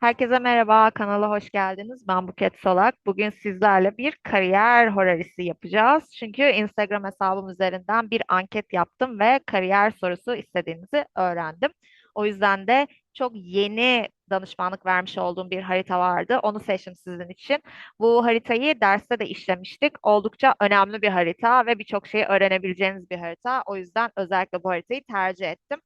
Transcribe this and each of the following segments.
Herkese merhaba, kanala hoş geldiniz. Ben Buket Solak. Bugün sizlerle bir kariyer horarisi yapacağız. Çünkü Instagram hesabım üzerinden bir anket yaptım ve kariyer sorusu istediğinizi öğrendim. O yüzden de çok yeni danışmanlık vermiş olduğum bir harita vardı. Onu seçtim sizin için. Bu haritayı derste de işlemiştik. Oldukça önemli bir harita ve birçok şeyi öğrenebileceğiniz bir harita. O yüzden özellikle bu haritayı tercih ettim.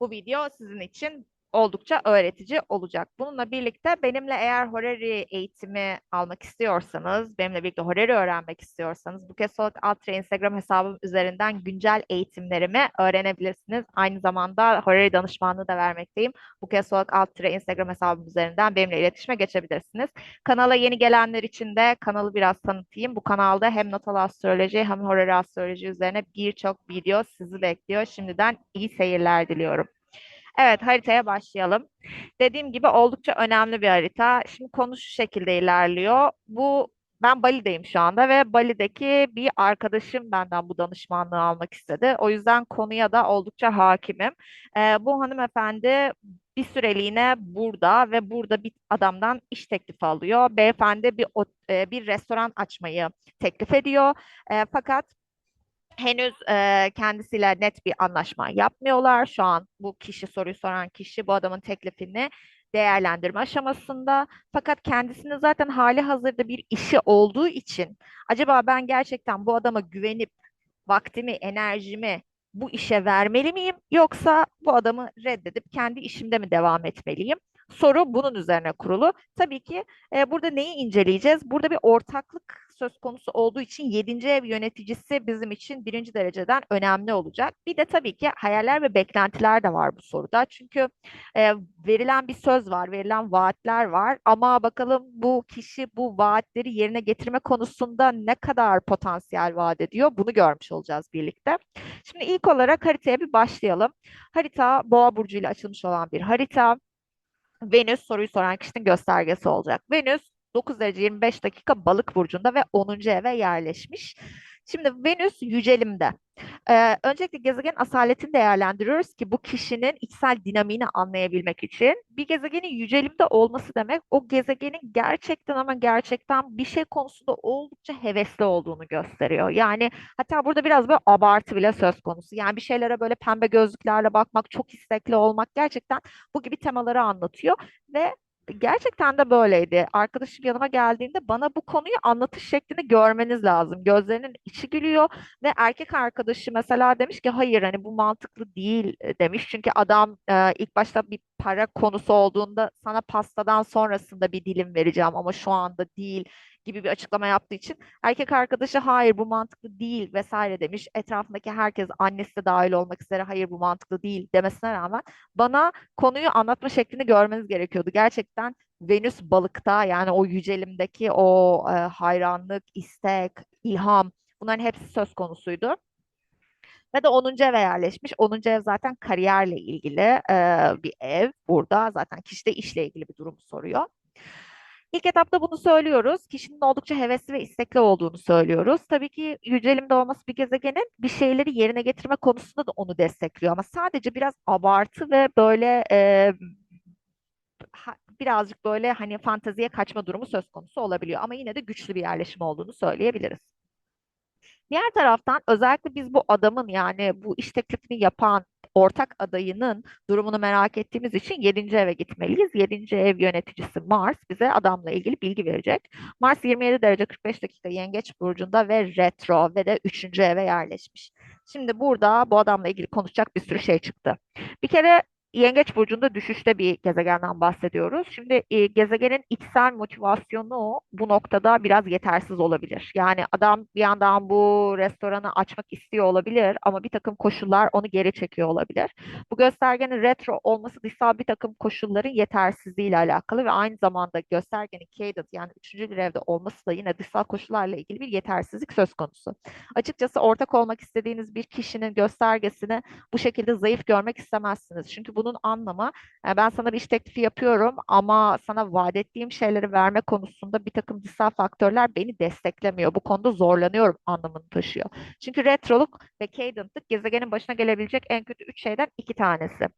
Bu video sizin için oldukça öğretici olacak. Bununla birlikte benimle eğer Horary eğitimi almak istiyorsanız, benimle birlikte Horary öğrenmek istiyorsanız bu kez Solak Altra Instagram hesabım üzerinden güncel eğitimlerimi öğrenebilirsiniz. Aynı zamanda Horary danışmanlığı da vermekteyim. Bu kez Solak Altra Instagram hesabım üzerinden benimle iletişime geçebilirsiniz. Kanala yeni gelenler için de kanalı biraz tanıtayım. Bu kanalda hem natal astroloji hem Horary astroloji üzerine birçok video sizi bekliyor. Şimdiden iyi seyirler diliyorum. Evet, haritaya başlayalım. Dediğim gibi oldukça önemli bir harita. Şimdi konu şu şekilde ilerliyor. Bu ben Bali'deyim şu anda ve Bali'deki bir arkadaşım benden bu danışmanlığı almak istedi. O yüzden konuya da oldukça hakimim. Ee, bu hanımefendi bir süreliğine burada ve burada bir adamdan iş teklifi alıyor. Beyefendi bir e, bir restoran açmayı teklif ediyor. E, fakat henüz e, kendisiyle net bir anlaşma yapmıyorlar. Şu an bu kişi soruyu soran kişi bu adamın teklifini değerlendirme aşamasında. Fakat kendisinin zaten hali hazırda bir işi olduğu için acaba ben gerçekten bu adama güvenip vaktimi, enerjimi bu işe vermeli miyim yoksa bu adamı reddedip kendi işimde mi devam etmeliyim? Soru bunun üzerine kurulu. Tabii ki e, burada neyi inceleyeceğiz? Burada bir ortaklık söz konusu olduğu için yedinci ev yöneticisi bizim için birinci dereceden önemli olacak. Bir de tabii ki hayaller ve beklentiler de var bu soruda. Çünkü e, verilen bir söz var, verilen vaatler var ama bakalım bu kişi bu vaatleri yerine getirme konusunda ne kadar potansiyel vaat ediyor bunu görmüş olacağız birlikte. Şimdi ilk olarak haritaya bir başlayalım. Harita Boğa burcu ile açılmış olan bir harita. Venüs soruyu soran kişinin göstergesi olacak. Venüs 9 derece 25 dakika balık burcunda ve 10. eve yerleşmiş. Şimdi Venüs yücelimde. Ee, öncelikle gezegen asaletini değerlendiriyoruz ki bu kişinin içsel dinamiğini anlayabilmek için. Bir gezegenin yücelimde olması demek o gezegenin gerçekten ama gerçekten bir şey konusunda oldukça hevesli olduğunu gösteriyor. Yani hatta burada biraz böyle abartı bile söz konusu. Yani bir şeylere böyle pembe gözlüklerle bakmak, çok istekli olmak gerçekten bu gibi temaları anlatıyor ve Gerçekten de böyleydi. Arkadaşım yanıma geldiğinde bana bu konuyu anlatış şeklini görmeniz lazım. Gözlerinin içi gülüyor ve erkek arkadaşı mesela demiş ki hayır hani bu mantıklı değil e, demiş. Çünkü adam e, ilk başta bir para konusu olduğunda sana pastadan sonrasında bir dilim vereceğim ama şu anda değil gibi bir açıklama yaptığı için erkek arkadaşı hayır bu mantıklı değil vesaire demiş. Etrafındaki herkes annesi de dahil olmak üzere hayır bu mantıklı değil demesine rağmen bana konuyu anlatma şeklini görmeniz gerekiyordu. Gerçekten Venüs balıkta yani o yücelimdeki o e, hayranlık, istek, ilham bunların hepsi söz konusuydu. Ve de onuncu eve yerleşmiş. Onuncu ev zaten kariyerle ilgili e, bir ev burada. Zaten kişi de işle ilgili bir durum soruyor. İlk etapta bunu söylüyoruz. Kişinin oldukça hevesli ve istekli olduğunu söylüyoruz. Tabii ki yücelimde olması bir gezegenin bir şeyleri yerine getirme konusunda da onu destekliyor. Ama sadece biraz abartı ve böyle e, birazcık böyle hani fanteziye kaçma durumu söz konusu olabiliyor. Ama yine de güçlü bir yerleşim olduğunu söyleyebiliriz. Diğer taraftan özellikle biz bu adamın yani bu iş teklifini yapan ortak adayının durumunu merak ettiğimiz için yedinci eve gitmeliyiz. Yedinci ev yöneticisi Mars bize adamla ilgili bilgi verecek. Mars 27 derece 45 dakika Yengeç burcunda ve retro ve de üçüncü eve yerleşmiş. Şimdi burada bu adamla ilgili konuşacak bir sürü şey çıktı. Bir kere Yengeç burcunda düşüşte bir gezegenden bahsediyoruz. Şimdi e, gezegenin içsel motivasyonu bu noktada biraz yetersiz olabilir. Yani adam bir yandan bu restoranı açmak istiyor olabilir ama bir takım koşullar onu geri çekiyor olabilir. Bu göstergenin retro olması dışsal bir takım koşulların yetersizliğiyle alakalı ve aynı zamanda göstergenin Cadent yani üçüncü bir evde olması da yine dışsal koşullarla ilgili bir yetersizlik söz konusu. Açıkçası ortak olmak istediğiniz bir kişinin göstergesini bu şekilde zayıf görmek istemezsiniz. Çünkü bunun anlamı e, ben sana bir iş teklifi yapıyorum ama sana vaat ettiğim şeyleri verme konusunda bir takım dışsal faktörler beni desteklemiyor. Bu konuda zorlanıyorum anlamını taşıyor. Çünkü retroluk ve cadentlık gezegenin başına gelebilecek en kötü üç şeyden iki tanesi.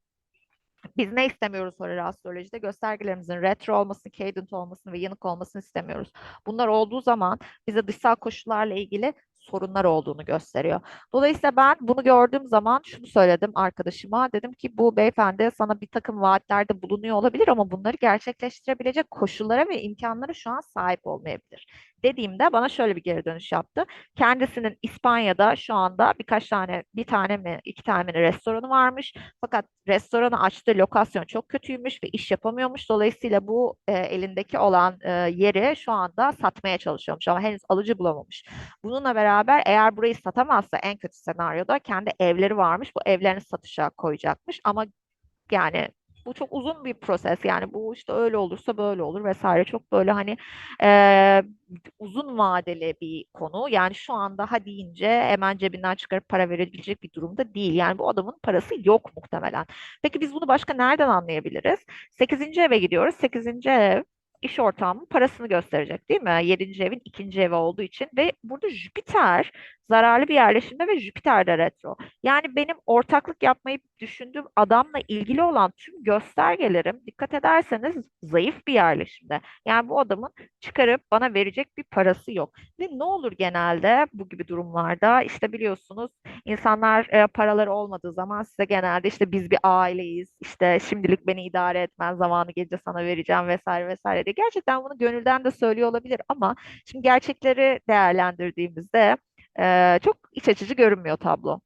Biz ne istemiyoruz horary astrolojide? Göstergelerimizin retro olmasını, cadent olmasını ve yanık olmasını istemiyoruz. Bunlar olduğu zaman bize dışsal koşullarla ilgili sorunlar olduğunu gösteriyor. Dolayısıyla ben bunu gördüğüm zaman şunu söyledim arkadaşıma. Dedim ki bu beyefendi sana bir takım vaatlerde bulunuyor olabilir ama bunları gerçekleştirebilecek koşullara ve imkanlara şu an sahip olmayabilir. Dediğimde bana şöyle bir geri dönüş yaptı. Kendisinin İspanya'da şu anda birkaç tane, bir tane mi, iki tane mi restoranı varmış. Fakat restoranı açtığı lokasyon çok kötüymüş ve iş yapamıyormuş. Dolayısıyla bu e, elindeki olan e, yeri şu anda satmaya çalışıyormuş ama henüz alıcı bulamamış. Bununla beraber eğer burayı satamazsa en kötü senaryoda kendi evleri varmış. Bu evlerini satışa koyacakmış ama yani bu çok uzun bir proses yani bu işte öyle olursa böyle olur vesaire çok böyle hani e, uzun vadeli bir konu yani şu anda ha deyince hemen cebinden çıkarıp para verebilecek bir durumda değil yani bu adamın parası yok muhtemelen. Peki biz bunu başka nereden anlayabiliriz? Sekizinci eve gidiyoruz. Sekizinci ev iş ortağımın parasını gösterecek değil mi? Yedinci evin ikinci evi olduğu için ve burada Jüpiter zararlı bir yerleşimde ve Jüpiter de retro. Yani benim ortaklık yapmayı düşündüğüm adamla ilgili olan tüm göstergelerim dikkat ederseniz zayıf bir yerleşimde. Yani bu adamın çıkarıp bana verecek bir parası yok. Ve ne olur genelde bu gibi durumlarda işte biliyorsunuz insanlar e, paraları olmadığı zaman size genelde işte biz bir aileyiz işte şimdilik beni idare etmen zamanı gelince sana vereceğim vesaire vesaire diye. Gerçekten bunu gönülden de söylüyor olabilir ama şimdi gerçekleri değerlendirdiğimizde e, çok iç açıcı görünmüyor tablo.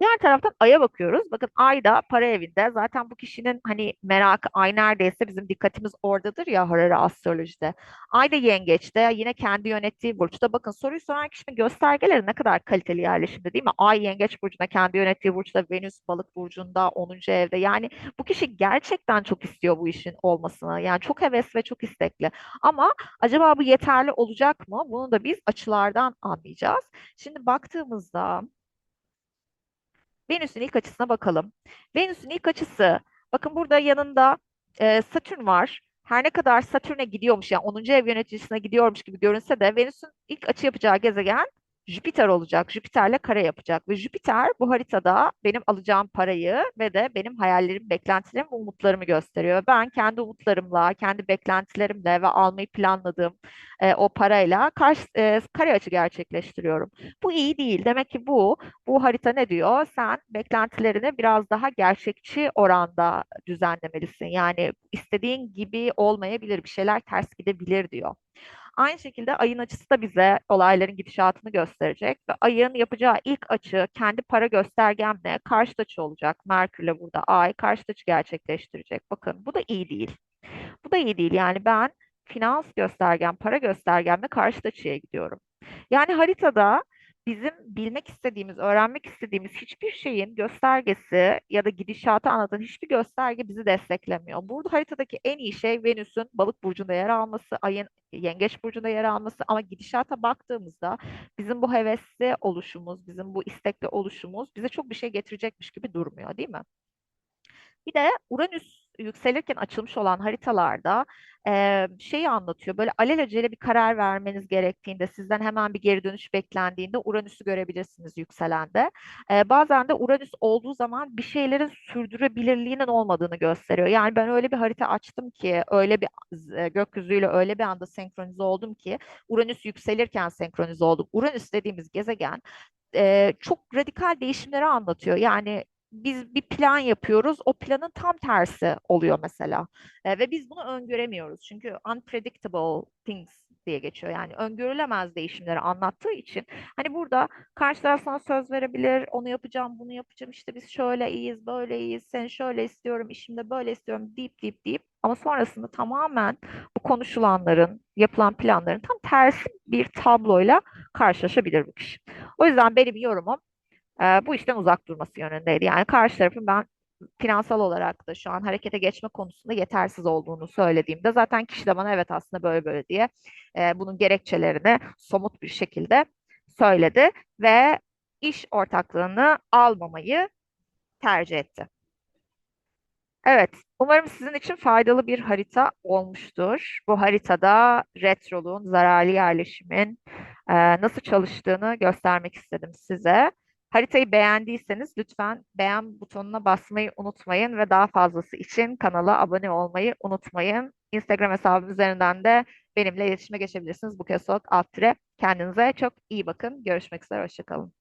Diğer taraftan Ay'a bakıyoruz. Bakın Ay da para evinde. Zaten bu kişinin hani merakı Ay neredeyse bizim dikkatimiz oradadır ya Harari astrolojide. Ay da Yengeç'te yine kendi yönettiği burçta. Bakın soruyu soran kişinin göstergeleri ne kadar kaliteli yerleşimde değil mi? Ay Yengeç burcunda kendi yönettiği burçta Venüs Balık burcunda onuncu evde. Yani bu kişi gerçekten çok istiyor bu işin olmasını. Yani çok heves ve çok istekli. Ama acaba bu yeterli olacak mı? Bunu da biz açılardan anlayacağız. Şimdi baktığımızda Venüs'ün ilk açısına bakalım. Venüs'ün ilk açısı, bakın burada yanında e, Satürn var. Her ne kadar Satürn'e gidiyormuş yani onuncu ev yöneticisine gidiyormuş gibi görünse de Venüs'ün ilk açı yapacağı gezegen Jüpiter olacak. Jüpiter'le kare yapacak ve Jüpiter bu haritada benim alacağım parayı ve de benim hayallerim, beklentilerim ve umutlarımı gösteriyor. Ben kendi umutlarımla, kendi beklentilerimle ve almayı planladığım e, o parayla karşı, e, kare açı gerçekleştiriyorum. Bu iyi değil. Demek ki bu bu harita ne diyor? Sen beklentilerini biraz daha gerçekçi oranda düzenlemelisin. Yani istediğin gibi olmayabilir, bir şeyler ters gidebilir diyor. Aynı şekilde ayın açısı da bize olayların gidişatını gösterecek ve ayın yapacağı ilk açı kendi para göstergemle karşıt açı olacak. Merkürle burada ay karşıt açı gerçekleştirecek. Bakın bu da iyi değil. Bu da iyi değil. Yani ben finans göstergem, para göstergemle karşıt açıya gidiyorum. Yani haritada bizim bilmek istediğimiz, öğrenmek istediğimiz hiçbir şeyin göstergesi ya da gidişatı anlatan hiçbir gösterge bizi desteklemiyor. Burada haritadaki en iyi şey Venüs'ün balık burcunda yer alması, ayın yengeç burcunda yer alması ama gidişata baktığımızda bizim bu hevesli oluşumuz, bizim bu istekli oluşumuz bize çok bir şey getirecekmiş gibi durmuyor, değil mi? Bir de Uranüs yükselirken açılmış olan haritalarda e, şeyi anlatıyor. Böyle alelacele bir karar vermeniz gerektiğinde, sizden hemen bir geri dönüş beklendiğinde Uranüs'ü görebilirsiniz yükselende. E, bazen de Uranüs olduğu zaman bir şeylerin sürdürülebilirliğinin olmadığını gösteriyor. Yani ben öyle bir harita açtım ki, öyle bir e, gökyüzüyle öyle bir anda senkronize oldum ki Uranüs yükselirken senkronize oldum. Uranüs dediğimiz gezegen e, çok radikal değişimleri anlatıyor. Yani biz bir plan yapıyoruz. O planın tam tersi oluyor mesela. E, ve biz bunu öngöremiyoruz. Çünkü unpredictable things diye geçiyor. Yani öngörülemez değişimleri anlattığı için hani burada karşı taraf sana söz verebilir. Onu yapacağım, bunu yapacağım. İşte biz şöyle iyiyiz, böyle iyiyiz. Seni şöyle istiyorum, işimde böyle istiyorum deyip deyip deyip ama sonrasında tamamen bu konuşulanların, yapılan planların tam tersi bir tabloyla karşılaşabilir bu kişi. O yüzden benim yorumum e, bu işten uzak durması yönündeydi. Yani karşı tarafın ben finansal olarak da şu an harekete geçme konusunda yetersiz olduğunu söylediğimde zaten kişi de bana evet aslında böyle böyle diye e, bunun gerekçelerini somut bir şekilde söyledi ve iş ortaklığını almamayı tercih etti. Evet, umarım sizin için faydalı bir harita olmuştur. Bu haritada retroluğun, zararlı yerleşimin e, nasıl çalıştığını göstermek istedim size. Haritayı beğendiyseniz lütfen beğen butonuna basmayı unutmayın ve daha fazlası için kanala abone olmayı unutmayın. Instagram hesabım üzerinden de benimle iletişime geçebilirsiniz. Bu kez alt tire. Kendinize çok iyi bakın. Görüşmek üzere. Hoşçakalın.